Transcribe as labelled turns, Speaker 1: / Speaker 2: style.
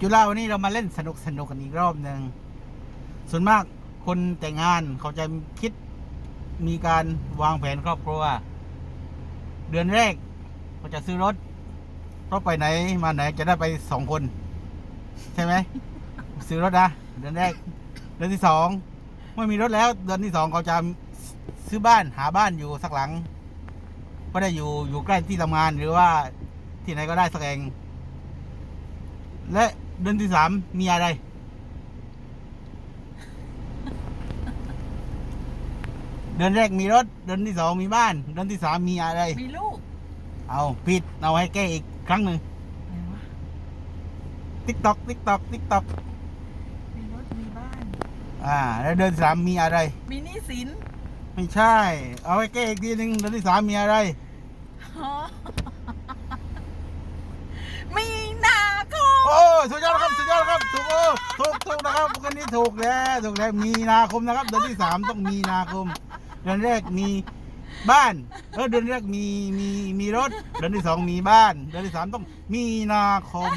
Speaker 1: จุฬาวันนี้เรามาเล่นสนุกสนุกกันอีกรอบหนึ่งส่วนมากคนแต่งงานเขาจะคิดมีการวางแผนครอบครัว เดือนแรกเขาจะซื้อรถ เพราะไปไหนมาไหนจะได้ไปสองคน ใช่ไหม ซื้อรถนะเดือนแรก เดือนที่สองไม่มีรถแล้ว เดือนที่สองเขาจะซื้อบ้านหาบ้านอยู่สักหลังก็ได้อยู่อยู่ใกล้ที่ทำงานหรือว่าที่ไหนก็ได้สักแห่งและ เดือนที่สามมีอะไร เดือนแรกมีรถ เดือนที่สองมีบ้าน เดือนที่สามมีอะไร
Speaker 2: มีลูก
Speaker 1: เอาผิดเอาให้แก้อีกครั้งหนึ่ง
Speaker 2: ไหนวะ
Speaker 1: ติ๊กตอกติ๊กตอกติ๊กตอก
Speaker 2: มีรถมีบ้าน
Speaker 1: อ่า แล้วเดือนที่สามมีอะไร
Speaker 2: มีหนี้สิน
Speaker 1: ไม่ใช่ เอาให้แก้อีกทีหนึ่งเดือนที่สามมีอะไร
Speaker 2: อ๋อมีนาคม
Speaker 1: โอ้สุดยอดครับสุดยอดครับถูกโอ้ถูก กันนี้ถูกแล้วถูกแล้วมีนาคมนะครับ เดือนที่สามต้องมีนาคม เดือนแรกมีบ้านเออเดือนแรกมีมีมีรถ เดือนที่สองมีบ้าน เดือนที่สามต้องมีนาคม